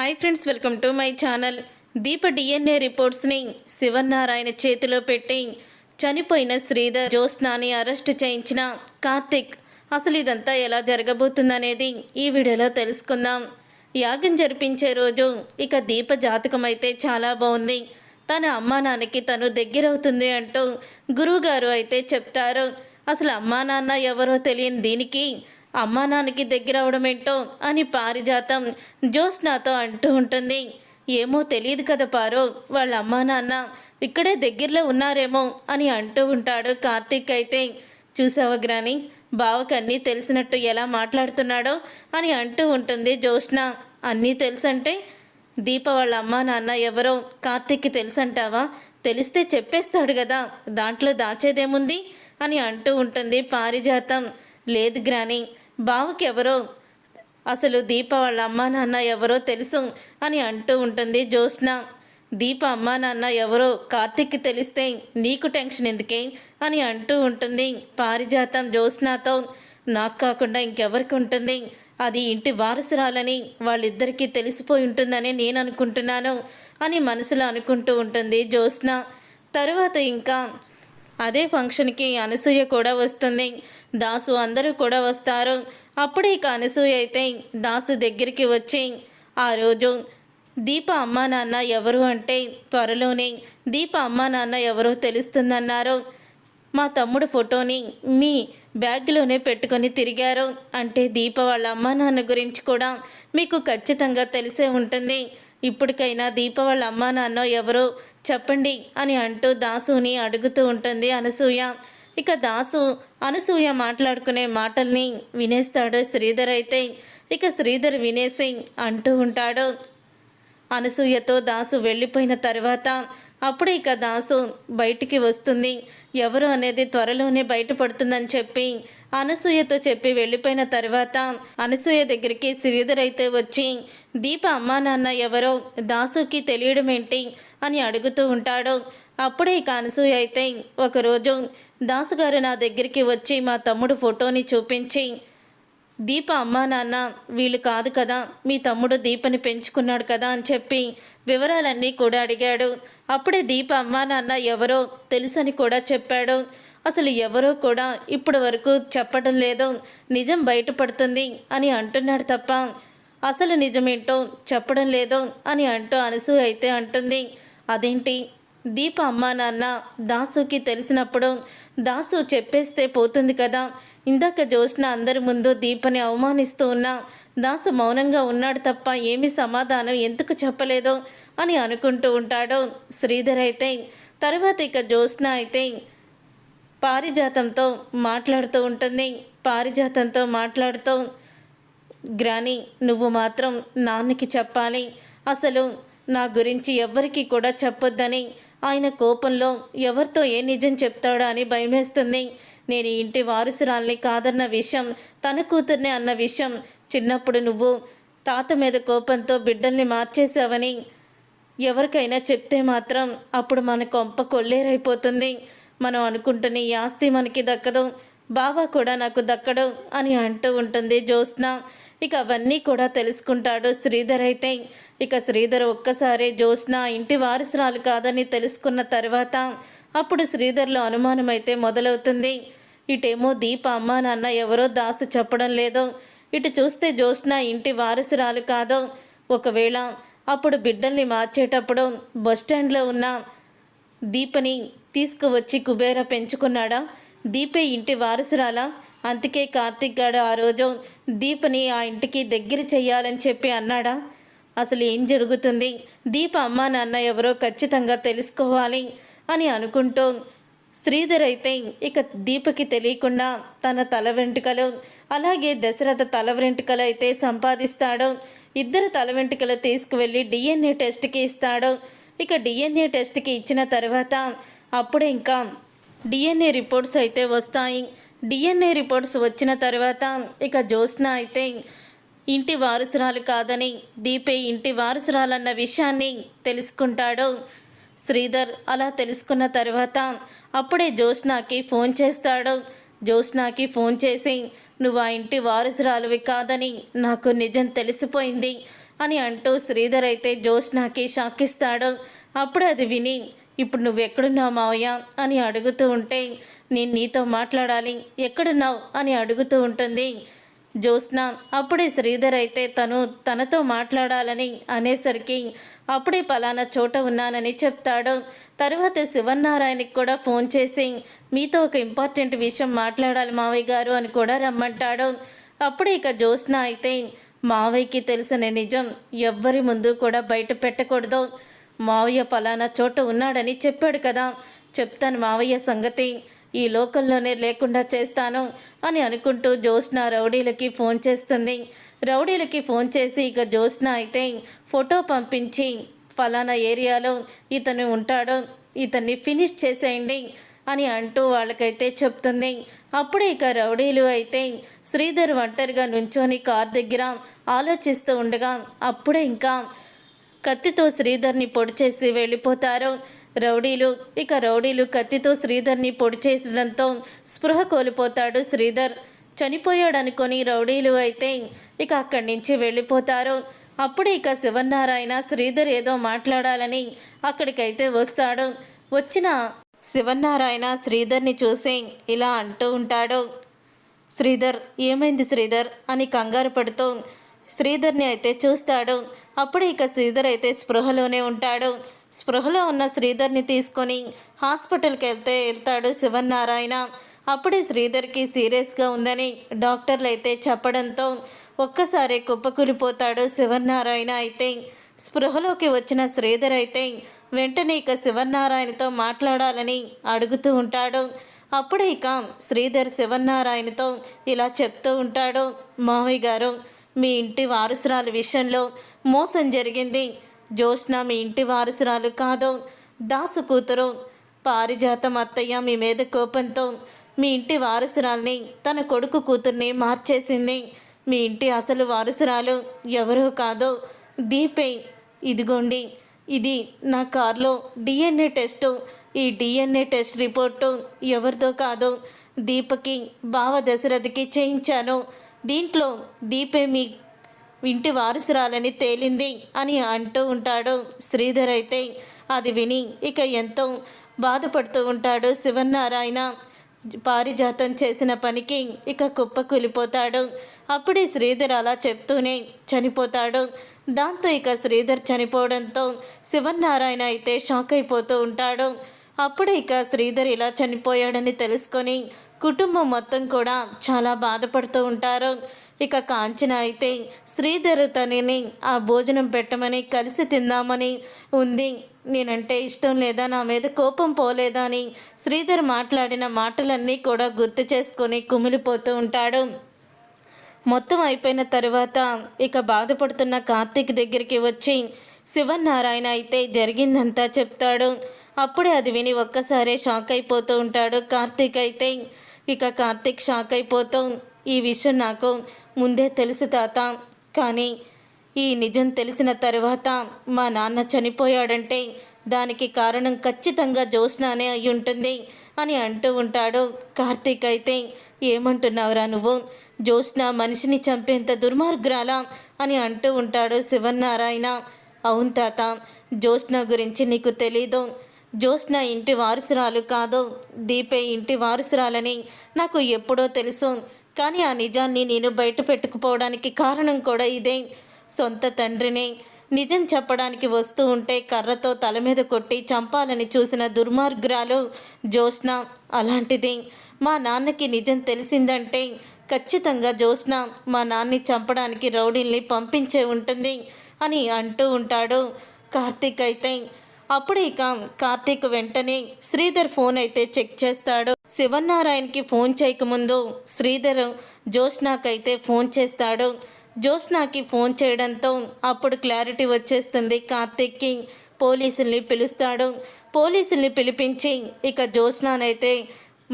Hi friends welcome to my channel. Deepa DNA రిపోర్ట్స్ని Shivanarayana చేతిలో పెట్టి చనిపోయిన శ్రీధర్ జ్యోత్స్నాని అరెస్ట్ చేయించిన కార్తిక్. అసలు ఇదంతా ఎలా జరగబోతుందనేది ఈ వీడియోలో తెలుసుకుందాం. యాగం జరిపించే రోజు ఇక దీప జాతకం అయితే చాలా బాగుంది. తన అమ్మా నాన్నకి తను దగ్గరవుతుంది అంటూ గురువుగారు అయితే చెప్తారు. అసలు అమ్మా నాన్న ఎవరో తెలియని దీనికి అమ్మా నాన్నకి దగ్గర అవడం ఏంటో అని పారిజాతం జ్యోత్స్నాతో అంటూ ఉంటుంది. ఏమో తెలియదు కదా పారు వాళ్ళ అమ్మా నాన్న ఇక్కడే దగ్గరలో ఉన్నారేమో అని అంటూ ఉంటాడు కార్తీక్ అయితే. చూసావా గ్రాని బావకి అన్నీ తెలిసినట్టు ఎలా మాట్లాడుతున్నాడో అని అంటూ ఉంటుంది జ్యోత్స్న. అన్నీ తెలుసంటే? దీప వాళ్ళ అమ్మా నాన్న ఎవరో కార్తీక్కి తెలుసంటావా? తెలిస్తే చెప్పేస్తాడు కదా దాంట్లో దాచేదేముంది? అని అంటూ ఉంటుంది పారిజాతం. లేదు గ్రాని బావకెవరో? అసలు దీప వాళ్ళ అమ్మా నాన్న ఎవరో తెలుసు అని అంటూ ఉంటుంది జ్యోత్స్న. దీప అమ్మా నాన్న ఎవరో? కార్తిక్కి తెలిస్తే నీకు టెన్షన్ ఎందుకే? అని అంటూ ఉంటుంది పారిజాతం జ్యోత్స్నాతో. నాకు కాకుండా ఇంకెవరికి ఉంటుంది? అది ఇంటి వారసురాలని వాళ్ళిద్దరికీ తెలిసిపోయి ఉంటుందని నేను అనుకుంటున్నాను అని మనసులో అనుకుంటూ ఉంటుంది జ్యోత్స్న. తరువాత ఇంకా అదే ఫంక్షన్కి అనసూయ కూడా వస్తుంది. దాసు అందరూ కూడా వస్తారు. అప్పుడే ఇక అనసూయ అయితే దాసు దగ్గరికి వచ్చి ఆ రోజు దీప అమ్మా నాన్న ఎవరు అంటే త్వరలోనే దీప అమ్మా నాన్న ఎవరో తెలుస్తుందన్నారు. మా తమ్ముడు ఫోటోని మీ బ్యాగ్లోనే పెట్టుకొని తిరిగారు. అంటే దీప వాళ్ళ అమ్మా నాన్న గురించి కూడా మీకు ఖచ్చితంగా తెలిసే ఉంటుంది. ఇప్పటికైనా దీప వాళ్ళ అమ్మా నాన్న ఎవరో చెప్పండి అని అంటూ దాసుని అడుగుతూ ఉంటుంది అనసూయ. ఇక దాసు అనసూయ మాట్లాడుకునే మాటల్ని వినేస్తాడు శ్రీధర్ అయితే. ఇక శ్రీధర్ వినేసి అంటూ ఉంటాడు. అనసూయతో దాసు వెళ్ళిపోయిన తర్వాత అప్పుడే ఇక దాసు బయటికి వస్తుంది. ఎవరు అనేది త్వరలోనే బయటపడుతుందని చెప్పి అనసూయతో చెప్పి వెళ్ళిపోయిన తర్వాత అనసూయ దగ్గరికి శ్రీధర్ అయితే వచ్చి దీప అమ్మా నాన్న ఎవరో దాసుకి తెలియడం ఏంటి? అని అడుగుతూ ఉంటాడు. అప్పుడే ఇక అనసూయ అయితే ఒకరోజు దాసుగారు నా దగ్గరికి వచ్చి మా తమ్ముడు ఫోటోని చూపించి దీప అమ్మా నాన్న వీళ్ళు కాదు కదా మీ తమ్ముడు దీపని పెంచుకున్నాడు కదా అని చెప్పి వివరాలన్నీ కూడా అడిగాడు. అప్పుడే దీప అమ్మా నాన్న ఎవరో తెలుసని కూడా చెప్పాడు. అసలు ఎవరో కూడా ఇప్పటి వరకు చెప్పడం లేదు నిజం బయటపడుతుంది అని అంటున్నాడు తప్ప అసలు నిజమేంటో చెప్పడం లేదు అని అంటూ అనసూ అయితే అంటుంది. అదేంటి? దీప అమ్మా నాన్న దాసుకి తెలిసినప్పుడు దాసు చెప్పేస్తే పోతుంది కదా. ఇందాక జోష్న అందరి ముందు దీపని అవమానిస్తూ ఉన్నా దాసు మౌనంగా ఉన్నాడు తప్ప ఏమి సమాధానం ఎందుకు చెప్పలేదో అని అనుకుంటూ ఉంటాడు శ్రీధర్ అయితే. తర్వాత ఇక జ్యోత్స్న అయితే పారిజాతంతో మాట్లాడుతూ ఉంటుంది. పారిజాతంతో మాట్లాడుతూ గ్రాని నువ్వు మాత్రం నాన్నకి చెప్పాలి. అసలు నా గురించి ఎవ్వరికీ కూడా చెప్పొద్దని ఆయన కోపంలో ఎవరితో ఏ నిజం చెప్తాడా అని భయమేస్తుంది. నేను ఇంటి వారసురాల్ని కాదన్న విషయం తన కూతుర్నే అన్న విషయం చిన్నప్పుడు నువ్వు తాత మీద కోపంతో బిడ్డల్ని మార్చేశావని ఎవరికైనా చెప్తే మాత్రం అప్పుడు మన కొంప కొల్లేరైపోతుంది. మనం అనుకుంటున్న ఈ ఆస్తి మనకి దక్కదు బావ కూడా నాకు దక్కడు అని అంటూ ఉంటుంది జ్యోత్స్న. ఇక అవన్నీ కూడా తెలుసుకుంటాడు శ్రీధర్ అయితే. ఇక శ్రీధర్ ఒక్కసారే జ్యోత్స్న ఇంటి వారసురాలు కాదని తెలుసుకున్న తర్వాత అప్పుడు శ్రీధర్లో అనుమానం అయితే మొదలవుతుంది. ఇటేమో దీప అమ్మా నాన్న ఎవరో దాసు చెప్పడం లేదు. ఇటు చూస్తే జ్యోత్స్న ఇంటి వారసురాలు కాదు. ఒకవేళ అప్పుడు బిడ్డల్ని మార్చేటప్పుడు బస్టాండ్లో ఉన్న దీపని తీసుకువచ్చి కుబేర పెంచుకున్నాడా? దీపే ఇంటి వారసురాలా? అందుకే కార్తిక్ గాడు ఆ రోజు దీపని ఆ ఇంటికి దగ్గర చెయ్యాలని చెప్పి అన్నాడా? అసలు ఏం జరుగుతుంది? దీప అమ్మా నాన్న ఎవరో ఖచ్చితంగా తెలుసుకోవాలి అని అనుకుంటూ శ్రీధర్ అయితే ఇక దీపకి తెలియకుండా తన తల వెంట్రుకలు అలాగే దశరథ తల వెంట్రుకలు అయితే సంపాదిస్తాడు. ఇద్దరు తల వెంట్రుకలు తీసుకువెళ్ళి డిఎన్ఏ టెస్ట్కి ఇస్తాడు. ఇక డిఎన్ఏ టెస్ట్కి ఇచ్చిన తర్వాత అప్పుడు ఇంకా డిఎన్ఏ రిపోర్ట్స్ అయితే వస్తాయి. డిఎన్ఏ రిపోర్ట్స్ వచ్చిన తర్వాత ఇక జ్యోత్స్న అయితే ఇంటి వారసురాలు కాదని దీపే ఇంటి వారసురాలన్న విషయాన్ని తెలుసుకుంటాడు. శ్రీధర్ అలా తెలుసుకున్న తర్వాత అప్పుడే జ్యోత్స్నాకి ఫోన్ చేస్తాడు. జ్యోత్స్నాకి ఫోన్ చేసి నువ్వు ఆ ఇంటి వారసురాలువి కాదని నాకు నిజం తెలిసిపోయింది అని అంటూ శ్రీధర్ అయితే జ్యోత్స్నాకి షాకిస్తాడు. అప్పుడు అది విని ఇప్పుడు నువ్వెక్కడున్నావు మావయ్య? అని అడుగుతూ ఉంటే నేను నీతో మాట్లాడాలి ఎక్కడున్నావు అని అడుగుతూ ఉంటుంది. జ్యోత్స్న అప్పుడే శ్రీధర్ అయితే తను తనతో మాట్లాడాలని అనేసరికి అప్పుడే పలానా చోట ఉన్నానని చెప్తాడు. తర్వాత శివనారాయణకి కూడా ఫోన్ చేసి మీతో ఒక ఇంపార్టెంట్ విషయం మాట్లాడాలి మావయ్య గారు అని కూడా రమ్మంటాడు. అప్పుడే ఇక జ్యోత్స్న అయితే మావయ్యకి తెలిసిన నిజం ఎవ్వరి ముందు కూడా బయట పెట్టకూడదు. మావయ్య పలానా చోట ఉన్నాడని చెప్పాడు కదా. చెప్తాను మావయ్య సంగతి. ఈ లోకల్లోనే లేకుండా చేస్తాను అని అనుకుంటూ జ్యోత్స్న రౌడీలకి ఫోన్ చేస్తుంది. రౌడీలకి ఫోన్ చేసి ఇక జ్యోత్స్న అయితే ఫోటో పంపించి ఫలానా ఏరియాలో ఇతను ఉంటాడు ఇతన్ని ఫినిష్ చేసేయండి అని అంటూ వాళ్ళకైతే చెప్తుంది. అప్పుడే ఇక రౌడీలు అయితే శ్రీధర్ ఒంటరిగా నుంచొని కార్ దగ్గర ఆలోచిస్తూ ఉండగా అప్పుడే ఇంకా కత్తితో శ్రీధర్ని పొడి చేసి వెళ్ళిపోతారు. రౌడీలు. ఇక రౌడీలు కత్తితో శ్రీధర్ని పొడి చేసడంతో స్పృహ కోల్పోతాడు శ్రీధర్. చనిపోయాడనుకొని రౌడీలు అయితే ఇక అక్కడి నుంచి వెళ్ళిపోతారు. అప్పుడు ఇక శివనారాయణ శ్రీధర్ ఏదో మాట్లాడాలని అక్కడికైతే వస్తాడు. వచ్చిన శివనారాయణ శ్రీధర్ని చూసి ఇలా అంటూ ఉంటాడు. శ్రీధర్ ఏమైంది శ్రీధర్? అని కంగారు పడుతూ శ్రీధర్ని అయితే చూస్తాడు. అప్పుడు ఇక శ్రీధర్ అయితే స్పృహలోనే ఉంటాడు. స్పృహలో ఉన్న శ్రీధర్ని తీసుకొని హాస్పిటల్కి వెళ్తే వెళ్తాడు శివనారాయణ అప్పుడే శ్రీధర్కి సీరియస్గా ఉందని డాక్టర్లు అయితే చెప్పడంతో ఒక్కసారి కుప్పకూలిపోతాడు శివనారాయణ అయితే. స్పృహలోకి వచ్చిన శ్రీధర్ అయితే వెంటనే ఇక శివనారాయణతో మాట్లాడాలని అడుగుతూ ఉంటాడు. అప్పుడే ఇక శ్రీధర్ శివనారాయణతో ఇలా చెప్తూ ఉంటాడు. మావయ్య గారు మీ ఇంటి వారసురాలు విషయంలో మోసం జరిగింది. జ్యోష్ణ మీ ఇంటి వారసురాలు కాదు దాసు కూతురు పారిజాతం అత్తయ్య మీ మీద కోపంతో మీ ఇంటి వారసురాల్ని తన కొడుకు కూతుర్ని మార్చేసింది. మీ ఇంటి అసలు వారసురాలు ఎవరో కాదో దీపే ఇదిగోండి ఇది నా కార్లో డిఎన్ఏ టెస్టు. ఈ డిఎన్ఏ టెస్ట్ రిపోర్టు ఎవరిదో కాదు దీపకి బావ దశరథకి చేయించాను. దీంట్లో దీపే మీ ఇంటి వారసురాలని తేలింది అని అంటూ ఉంటాడు శ్రీధర్ అయితే. అది విని ఇక ఎంతో బాధపడుతూ ఉంటాడు శివనారాయణ పారిజాతం చేసిన పనికి ఇక కుప్ప కూలిపోతాడు అప్పుడే శ్రీధర్ అలా చెప్తూనే చనిపోతాడు. దాంతో ఇక శ్రీధర్ చనిపోవడంతో శివనారాయణ అయితే షాక్ అయిపోతూ ఉంటాడు. అప్పుడే ఇక శ్రీధర్ ఇలా చనిపోయాడని తెలుసుకొని కుటుంబం మొత్తం కూడా చాలా బాధపడుతూ ఉంటారు. ఇక కాంచన అయితే శ్రీధర్ తనని ఆ భోజనం పెట్టమని కలిసి తిందామని ఉంది. నేనంటే ఇష్టం లేదా? నా మీద కోపం పోలేదా అని శ్రీధర్ మాట్లాడిన మాటలన్నీ కూడా గుర్తు చేసుకొని కుమిలిపోతూ ఉంటాడు. మొత్తం అయిపోయిన తరువాత ఇక బాధపడుతున్న కార్తీక్ దగ్గరికి వచ్చి శివనారాయణ అయితే జరిగిందంతా చెప్తాడు. అప్పుడే అది విని ఒక్కసారే షాక్ అయిపోతూ ఉంటాడు కార్తీక్ అయితే. ఇక కార్తీక్ షాక్ అయిపోతూ ఈ విషయం నాకు ముందే తెలుసు తాత. కానీ ఈ నిజం తెలిసిన తర్వాత మా నాన్న చనిపోయాడంటే దానికి కారణం ఖచ్చితంగా జ్యోత్స్నానే అయి ఉంటుంది అని అంటూ ఉంటాడు. కార్తీక్ అయితే ఏమంటున్నావురా నువ్వు? జ్యోత్స్న మనిషిని చంపేంత దుర్మార్గురాలా అని అంటూ ఉంటాడు శివనారాయణ అవును తాత జ్యోత్స్న గురించి నీకు తెలీదు. జ్యోత్స్న ఇంటి వారసురాలు కాదు. దీపే ఇంటి వారసురాలని నాకు ఎప్పుడో తెలుసు. కానీ ఆ నిజాన్ని నేను బయట పెట్టుకుపోవడానికి కారణం కూడా ఇదే. సొంత తండ్రినే నిజం చెప్పడానికి వస్తూ ఉంటే కర్రతో తల మీద కొట్టి చంపాలని చూసిన దుర్మార్గురాలు జ్యోత్స్న అలాంటిది. మా నాన్నకి నిజం తెలిసిందంటే ఖచ్చితంగా జ్యోత్స్న మా నాన్ని చంపడానికి రౌడీల్ని పంపించే ఉంటుంది అని అంటూ ఉంటాడు కార్తీక్ అయితే. అప్పుడు ఇక కార్తీక్ వెంటనే శ్రీధర్ ఫోన్ అయితే చెక్ చేస్తాడు. శివనారాయణకి ఫోన్ చేయకముందు శ్రీధర్ జ్యోత్స్నాకైతే ఫోన్ చేస్తాడు. జ్యోత్స్నాకి ఫోన్ చేయడంతో అప్పుడు క్లారిటీ వచ్చేస్తుంది. కార్తీక్కి పోలీసుల్ని పిలుస్తాడు. పోలీసుల్ని పిలిపించి ఇక జ్యోత్స్నానైతే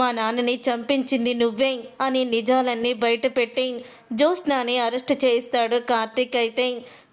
మా నాన్నని చంపించింది నువ్వే అని నిజాలన్నీ బయటపెట్టి జ్యోత్స్నాని అరెస్ట్ చేయిస్తాడు కార్తీక్. అయితే